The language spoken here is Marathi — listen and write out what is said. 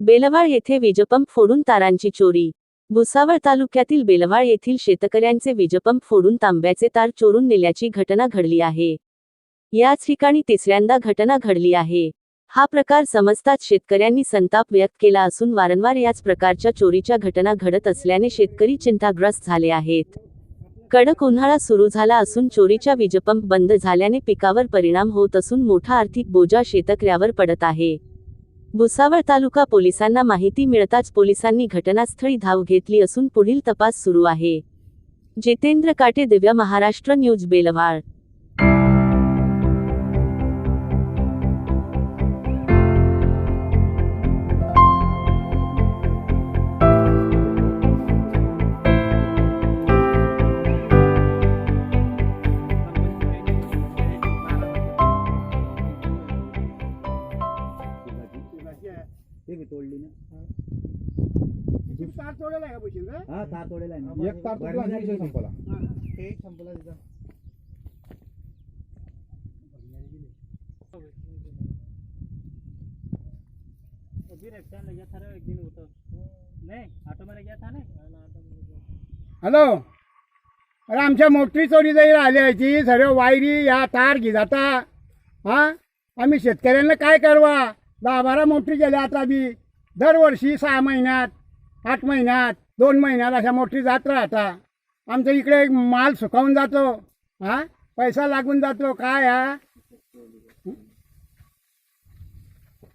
बेलवाळ येथे वीजपंप फोडून तारांची चोरी. भुसावळ तालुक्यातील बेलवाळ येथील शेतकऱ्यांचे वीजपंप फोडून तांब्याचे तार चोरून नेल्याची घटना घडली आहे. याच ठिकाणी तिसऱ्यांदा घटना घडली आहे. हा प्रकार समजताच शेतकऱ्यांनी संताप व्यक्त केला असून वारंवार याच प्रकारच्या चोरीच्या घटना घडत असल्याने शेतकरी चिंताग्रस्त झाले आहेत. कडक उन्हाळा सुरू झाला असून चोरीच्या वीजपंप बंद झाल्याने पिकावर परिणाम होत असून मोठा आर्थिक बोजा शेतकऱ्यावर पडत आहे. भुसावळ तालुका पोलिसांना माहिती मिळताच पोलिसांनी घटनास्थळी धाव घेतली असून पुढील तपास सुरू आहे. जितेंद्र काटे दिव्या महाराष्ट्र न्यूज बेलवाळ ते मी तोडली ना. तार तोडेल आहे का? हा तार तोडेला आहे ना. एक तार तुटला आणि विषय संपला. ते संपला तिथं हॅलो? अरे आमच्या मोटरी चोरी जाईल आल्याची सर्व वायरी या तार घे जाता हा? आम्ही शेतकऱ्यांना काय करवा? दहा बारा मोटरी गेल्या आता बी. दरवर्षी सहा महिन्यात आठ महिन्यात दोन महिन्यात अशा मोटरी जात राहता. आमच्या इकडे माल सुकावून जातो. हा? पैसा लागून जातो. काय हा?